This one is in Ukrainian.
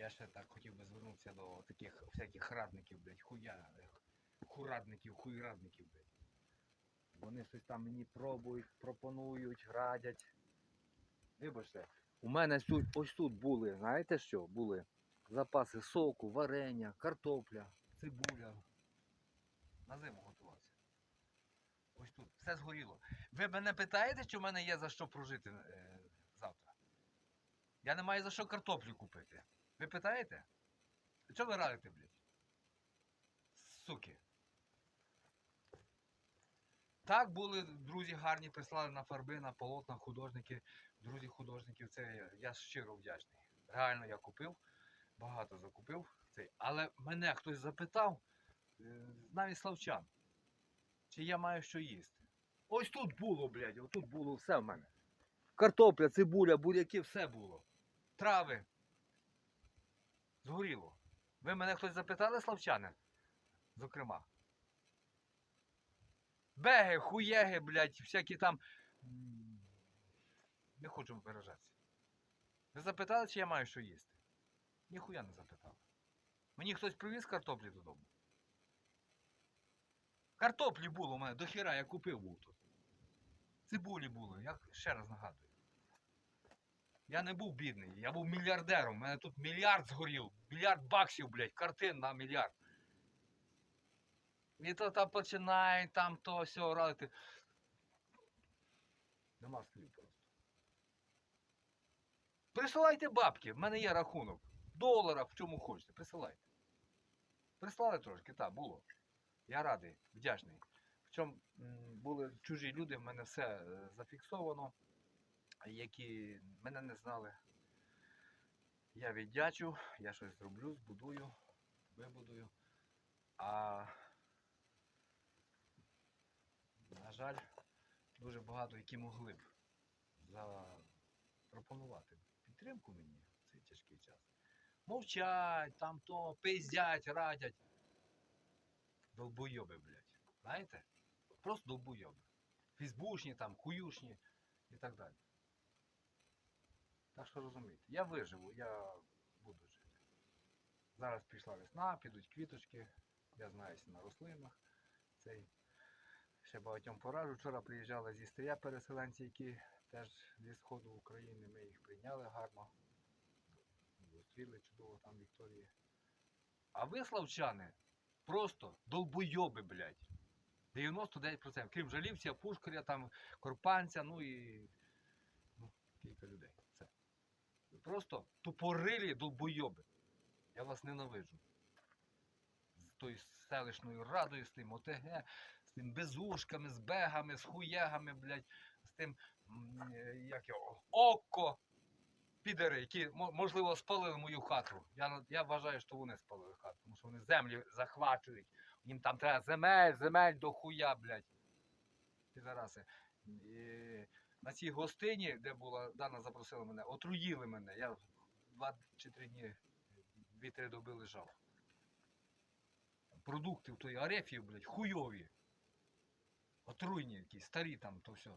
Я ще так хотів би звернутися до таких всяких радників, блядь, хуя, хурадників, хуйрадників, блядь. Вони щось там мені пробують, пропонують, радять. Вибачте, у мене тут, ось тут були, знаєте що? Були запаси соку, варення, картопля, цибуля. На зиму готувався. Ось тут, все згоріло. Ви мене питаєте, чи в мене є за що прожити е, завтра? Я не маю за що картоплю купити. Ви питаєте? Чого ви радите, блядь? Суки. Так були друзі гарні, прислали на фарби, на полотна, художники, друзі художників. Це я, щиро вдячний. Реально я купив, багато закупив. Цей. Але мене хтось запитав, е, навіть славчан, чи я маю що їсти. Ось тут було, блядь, ось тут було все в мене. Картопля, цибуля, буряки, все було. Трави. Згоріло. Ви мене хтось запитали, славчани? Зокрема. Беги, хуєги, блядь, всякі там. Не хочу виражатися. Ви запитали, чи я маю що їсти? Ніхуя не запитали. Мені хтось привіз картоплі додому. Картоплі було у мене до хіра, я купив був тут. Цибулі було, я ще раз нагадую. Я не був бідний, я був мільярдером. У мене тут мільярд згорів, мільярд баксів, блядь, картин на мільярд. І то там починають там то все радити. Нема слів просто. Присилайте бабки, в мене є рахунок. В доларах, в чому хочете, присилайте. Прислали трошки, так, було. Я радий, вдячний. Причому м, були чужі люди, в мене все е, зафіксовано, які мене не знали. Я віддячу, я щось зроблю, збудую, вибудую. А на жаль, дуже багато, які могли б запропонувати підтримку мені в цей тяжкий час. Мовчать, там то, пиздять, радять. Долбойоби, блядь. Знаєте? Просто долбойоби. Фейсбучні там, хуюшні і так далі. Так що розумієте, я виживу, я буду жити. Зараз пішла весна, підуть квіточки, я знаюся на рослинах. Цей ще багатьом пораджу. Вчора приїжджали зі стрія переселенці, які теж зі сходу України. Ми їх прийняли гарно. Зустріли чудово там Вікторії. А ви, славчани, просто долбойоби, блядь. 99%. Крім жалівця, пушкаря, там, корпанця, ну і ну, кілька людей. Все. Просто тупорилі долбойоби. Я вас ненавиджу. З тою селищною радою, з тим ОТГ, з тим безушками, з бегами, з хуягами, блядь, з тим, е, як його, око. Підери, які, можливо, спалили мою хату. Я, я вважаю, що вони спалили хату, тому що вони землі захвачують. Їм там треба земель, земель до хуя, блядь. Підараси. На цій гостині, де була Дана запросила мене, отруїли мене. Я два чи три дні, дві-три доби лежав. Продукти в той арефії, блядь, хуйові. Отруйні якісь, старі там, то все.